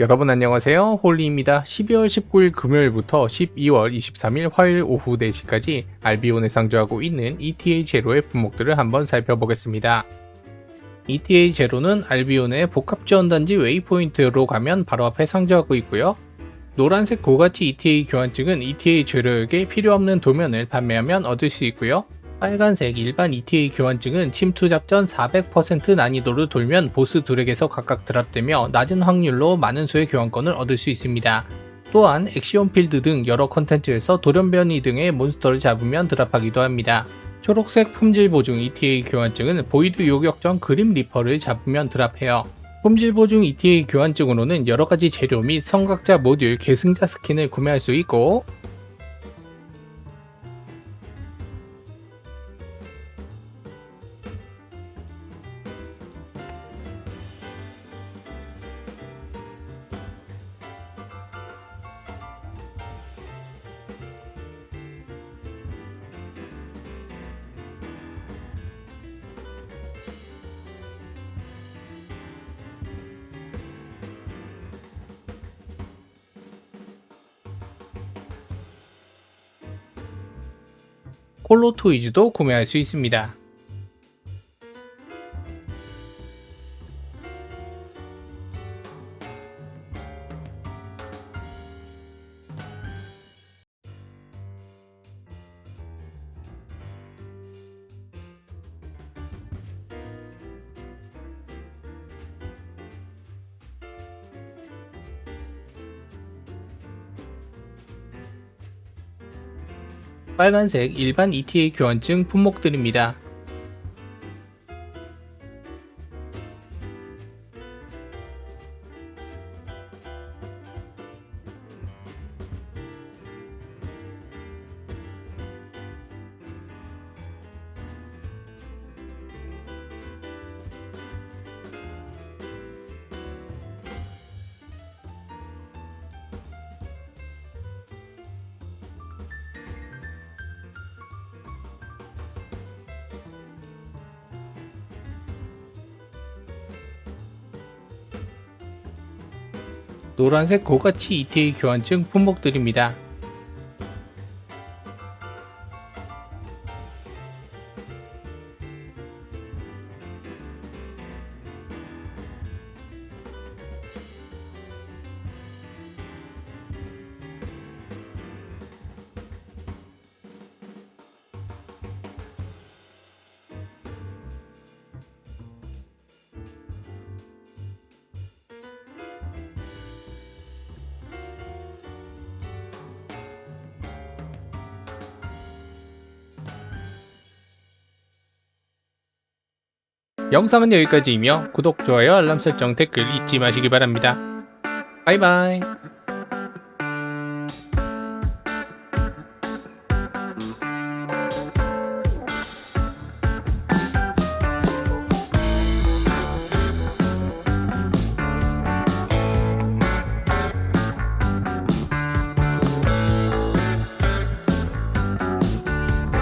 여러분 안녕하세요. 홀리입니다. 12월 19일 금요일부터 12월 23일 화요일 오후 4시까지 알비온에 상주하고 있는 ETA 제로의 품목들을 한번 살펴보겠습니다. ETA 제로는 알비온의 복합 지원 단지 웨이포인트로 가면 바로 앞에 상주하고 있고요. 노란색 고가치 ETA 교환증은 ETA 제로에게 필요 없는 도면을 판매하면 얻을 수 있고요. 빨간색 일반 ETA 교환증은 침투 작전 400% 난이도를 돌면 보스 둘에게서 각각 드랍되며 낮은 확률로 많은 수의 교환권을 얻을 수 있습니다. 또한 액시온 필드 등 여러 컨텐츠에서 돌연변이 등의 몬스터를 잡으면 드랍하기도 합니다. 초록색 품질 보증 ETA 교환증은 보이드 요격 전 그림 리퍼를 잡으면 드랍해요. 품질 보증 ETA 교환증으로는 여러 가지 재료 및 성각자 모듈 계승자 스킨을 구매할 수 있고 콜로 토이즈도 구매할 수 있습니다. 빨간색 일반 ETA 교환증 품목들입니다. 노란색 고가치 ETA 교환증 품목들입니다. 영상은 여기까지이며 구독, 좋아요, 알람 설정, 댓글 잊지 마시기 바랍니다. 바이바이.